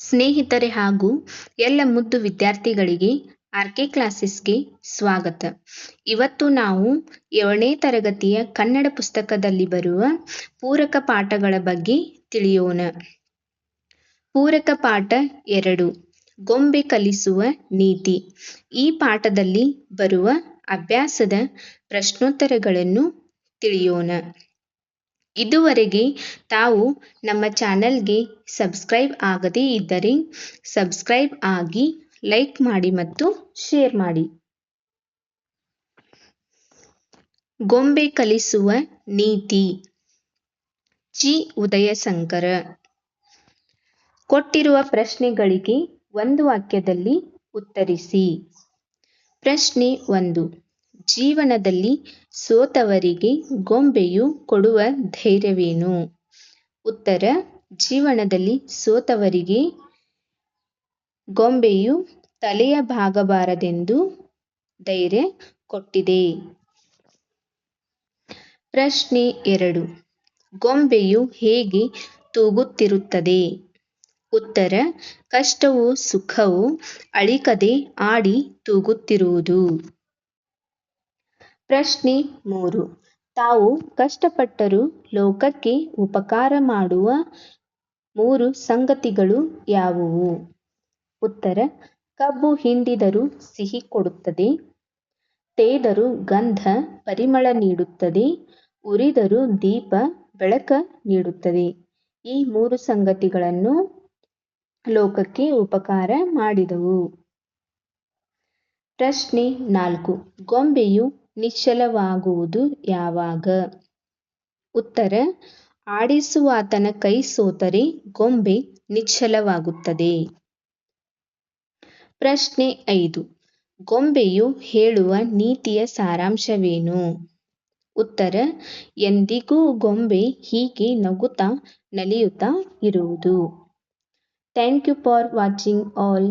ಸ್ನೇಹಿತರೆ ಹಾಗೂ ಎಲ್ಲ ಮುದ್ದು ವಿದ್ಯಾರ್ಥಿಗಳಿಗೆ ಆರ್ ಕೆ ಕ್ಲಾಸಸ್ಗೆ ಸ್ವಾಗತ. ಇವತ್ತು ನಾವು ಏಳನೇ ತರಗತಿಯ ಕನ್ನಡ ಪುಸ್ತಕದಲ್ಲಿ ಬರುವ ಪೂರಕ ಪಾಠಗಳ ಬಗ್ಗೆ ತಿಳಿಯೋಣ. ಪೂರಕ ಪಾಠ ಎರಡು, ಗೊಂಬೆ ಕಲಿಸುವ ನೀತಿ. ಈ ಪಾಠದಲ್ಲಿ ಬರುವ ಅಭ್ಯಾಸದ ಪ್ರಶ್ನೋತ್ತರಗಳನ್ನು ತಿಳಿಯೋಣ. ಇದುವರೆಗೆ ತಾವು ನಮ್ಮ ಚಾನಲ್ಗೆ ಸಬ್ಸ್ಕ್ರೈಬ್ ಆಗದೇ ಇದ್ದರೆ ಸಬ್ಸ್ಕ್ರೈಬ್ ಆಗಿ ಲೈಕ್ ಮಾಡಿ ಮತ್ತು ಶೇರ್ ಮಾಡಿ. ಗೊಂಬೆ ಕಲಿಸುವ ನೀತಿ. ಜಿ. ಉದಯಶಂಕರ. ಕೊಟ್ಟಿರುವ ಪ್ರಶ್ನೆಗಳಿಗೆ ಒಂದು ವಾಕ್ಯದಲ್ಲಿ ಉತ್ತರಿಸಿ. ಪ್ರಶ್ನೆ ಒಂದು. ಜೀವನದಲ್ಲಿ ಸೋತವರಿಗೆ ಗೊಂಬೆಯು ಕೊಡುವ ಧೈರ್ಯವೇನು? ಉತ್ತರ, ಜೀವನದಲ್ಲಿ ಸೋತವರಿಗೆ ಗೊಂಬೆಯು ತಲೆಯ ಭಾಗಬಾರದೆಂದು ಧೈರ್ಯ ಕೊಟ್ಟಿದೆ. ಪ್ರಶ್ನೆ ಎರಡು, ಗೊಂಬೆಯು ಹೇಗೆ ತೂಗುತ್ತಿರುತ್ತದೆ? ಉತ್ತರ, ಕಷ್ಟವು ಸುಖವು ಅಳಿಕದೆ ಆಡಿ ತೂಗುತ್ತಿರುವುದು. ಪ್ರಶ್ನೆ ಮೂರು. ತಾವು ಕಷ್ಟಪಟ್ಟರೂ ಲೋಕಕ್ಕೆ ಉಪಕಾರ ಮಾಡುವ ಮೂರು ಸಂಗತಿಗಳು ಯಾವುವು? ಉತ್ತರ, ಕಬ್ಬು ಹಿಂಡಿದರೂ ಸಿಹಿ ಕೊಡುತ್ತದೆ, ತೇದರು ಗಂಧ ಪರಿಮಳ ನೀಡುತ್ತದೆ, ಉರಿದರು ದೀಪ ಬೆಳಕ ನೀಡುತ್ತದೆ. ಈ ಮೂರು ಸಂಗತಿಗಳನ್ನು ಲೋಕಕ್ಕೆ ಉಪಕಾರ ಮಾಡಿದವು. ಪ್ರಶ್ನೆ ನಾಲ್ಕು. ಗೊಂಬೆಯು ನಿಶ್ಚಲವಾಗುವುದು ಯಾವಾಗ? ಉತ್ತರ ಆಡಿಸುವಾತನ ಕೈ ಸೋತರೆ ಗೊಂಬೆ ನಿಶ್ಚಲವಾಗುತ್ತದೆ. ಪ್ರಶ್ನೆ ಐದು, ಗೊಂಬೆಯು ಹೇಳುವ ನೀತಿಯ ಸಾರಾಂಶವೇನು? ಉತ್ತರ, ಎಂದಿಗೂ ಗೊಂಬೆ ಹೀಗೆ ನಗುತ್ತಾ ನಲಿಯುತ್ತಾ ಇರುವುದು. Thank you for watching all